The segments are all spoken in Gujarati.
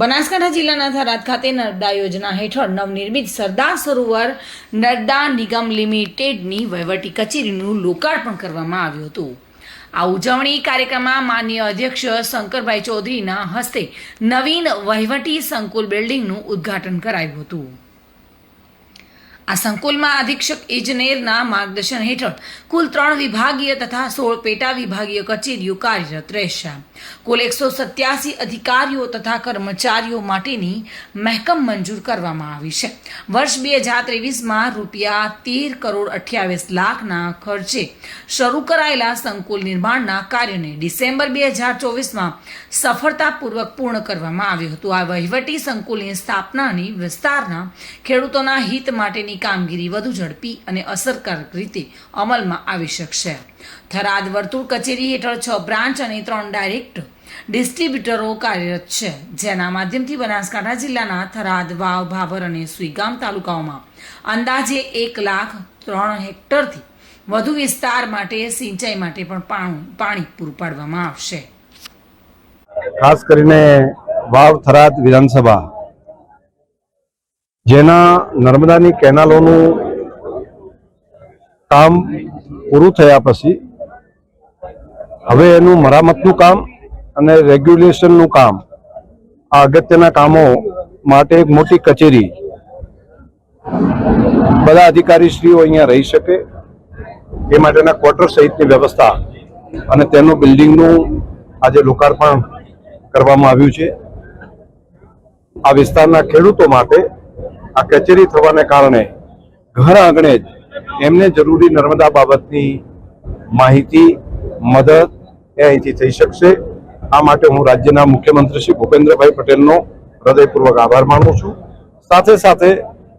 બનાસકાંઠા જિલ્લાના થરાદ ખાતે નર્મદા યોજના હેઠળ નવનિર્મિત સરદાર સરોવર નર્મદા નિગમ લિમિટેડની વહીવટી કચેરીનું લોકાર્પણ કરવામાં આવ્યું હતું. આ ઉજવણી કાર્યક્રમમાં માન્ય અધ્યક્ષ શંકરભાઈ ચૌધરીના હસ્તે નવીન વહીવટી સંકુલ બિલ્ડિંગનું ઉદ્ઘાટન કરાયું હતું. આ સંકુલમાં અધિક્ષક ઇજનેરના માર્ગદર્શન હેઠળ કુલ ત્રણ વિભાગીય તથા સોળ પેટા વિભાગીય કચેરીઓ કાર્યરત રહેશે. કુલ એકસો સત્યાસી અધિકારીઓ તથા કર્મચારીઓ માટેની મહેકમ મંજૂર કરવામાં આવી છે. વર્ષ બે હજાર ત્રેવીસમાં રૂપિયા તેર કરોડ અઠ્યાવીસ લાખના ખર્ચે શરૂ કરાયેલા સંકુલ નિર્માણના કાર્યને ડિસેમ્બર બે હજાર ચોવીસમાં સફળતાપૂર્વક પૂર્ણ કરવામાં આવ્યું હતું. આ વહીવટી સંકુલની સ્થાપનાની વિસ્તારના ખેડૂતોના હિત માટેની કામગીરી વધુ ઝડપી અને અસરકારક રીતે અમલમાં આવી શકશે. થરાદ વર્તુળ કચેરી હેઠળ છ બ્રાન્ચ અને ત્રણ ડાયરેક્ટ ડિસ્ટ્રીબ્યુટરો કાર્યરત છે. જેના માધ્યમથી બનાસકાંઠા જિલ્લાના થરાદ, વાવ, ભાભર અને સુઈગામ તાલુકાઓમાં અંદાજે એક લાખ ત્રણ હેક્ટરથી વધુ વિસ્તાર માટે સિંચાઈ માટે પણ, પાણી પૂરું પાડવામાં આવશે. ખાસ કરીને વાવ થરાદ વિધાનસભા જેના નર્મદાની કેનાલોનું કામ પૂરું થયા પછી હવે એનું મરામતનું કામ અને રેગ્યુલેશનનું કામ આ અગત્યના કામો માટે એક મોટી કચેરી બધા અધિકારીશ્રીઓ અહીંયા રહી શકે એ માટેના ક્વાર્ટર સહિતની વ્યવસ્થા અને તેનું બિલ્ડિંગનું આજે લોકાર્પણ કરવામાં આવ્યું છે. આ વિસ્તારના ખેડૂતો માટે આ કચેરી થવાને કારણે ઘર આંગણે જ એમને જરૂરી નર્મદા બાબતની માહિતી, મદદ એ અહીંથી થઈ શકશે. આ માટે હું રાજ્યના મુખ્યમંત્રી શ્રી ભૂપેન્દ્રભાઈ પટેલનો હૃદયપૂર્વક આભાર માનું છું. સાથે સાથે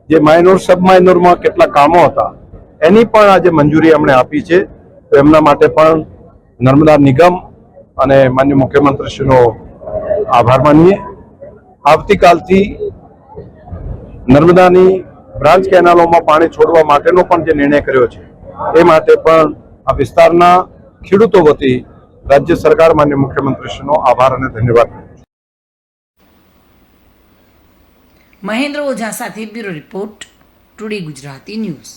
જે માઇનોર સબ માઇનોરમાં કેટલા કામો હતા, એની પણ આજે મંજૂરી અમને આપી છે. તો એમના માટે પણ નર્મદા નિગમ અને માન્ય મુખ્યમંત્રીશ્રીનો આભાર માનીએ. આવતીકાલથી નર્મદાની બ્રાન્ચ કેનાલોમાં પાણી છોડવા માટેનો પણ જે નિર્ણય કર્યો છે, એ માટે પણ આ વિસ્તારના ખેડૂતો વતી રાજ્ય સરકાર માન્ય મુખ્યમંત્રીશ્રીનો આભાર અને ધન્યવાદ મહેન્દ્ર ઓઝા સાથે bureau report, today Gujarati news.